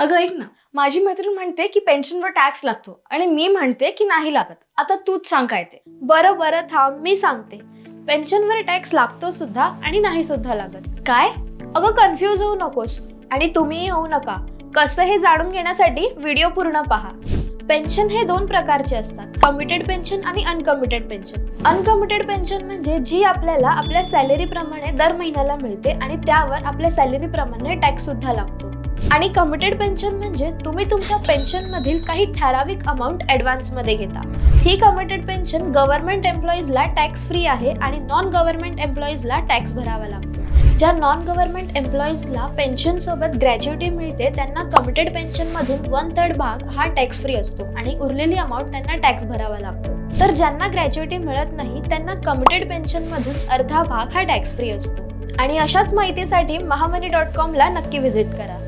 अगं ऐक ना. माझी मैत्रीण म्हणते की पेन्शनवर टॅक्स लागतो आणि मी म्हणते की नाही लागत. आता तूच सांग काय ते. बरं बरं थांब मी सांगते. पेन्शनवर टॅक्स लागतो सुद्धा आणि नाही सुद्धा लागत. काय? अगं कन्फ्यूज होऊ नकोस. आणि तुम्ही होऊ नका. कसं हे जाणून घेण्यासाठी व्हिडिओ पूर्ण पहा. पेन्शन हे दोन प्रकारचे असतात. कमिटेड पेन्शन आणि अनकमिटेड पेन्शन अनकमिटेड पेन्शन म्हणजे जी आपल्याला आपल्या सॅलरी प्रमाणे दर महिन्याला मिळते आणि त्यावर आपल्या सॅलरी प्रमाणे टॅक्स सुद्धा लागतो. आणि कमिटेड पेन्शन म्हणजे तुम्ही तुमच्या पेन्शन मधील काही ठराविक अमाऊंट ऍडव्हान्समध्ये घेता. ही कमिटेड पेन्शन गव्हर्नमेंट एम्प्लॉईजला टॅक्स फ्री आहे आणि नॉन गव्हर्नमेंट एम्प्लॉईजला टॅक्स भरावा लागतो. ज्या नॉन गव्हर्नमेंट एम्प्लॉईजला पेन्शन सोबत मिळते त्यांना कमिटेड पेन्शन मधून वन थर्ड भाग हा टॅक्स फ्री असतो आणि उरलेली अमाऊंट त्यांना टॅक्स भरावा लागतो. तर ज्यांना ग्रॅज्युएटी मिळत नाही त्यांना कमिटेड पेन्शन मधून अर्धा भाग हा टॅक्स फ्री असतो. आणि अशाच माहितीसाठी महामनी डॉट कॉमला नक्की व्हिजिट करा.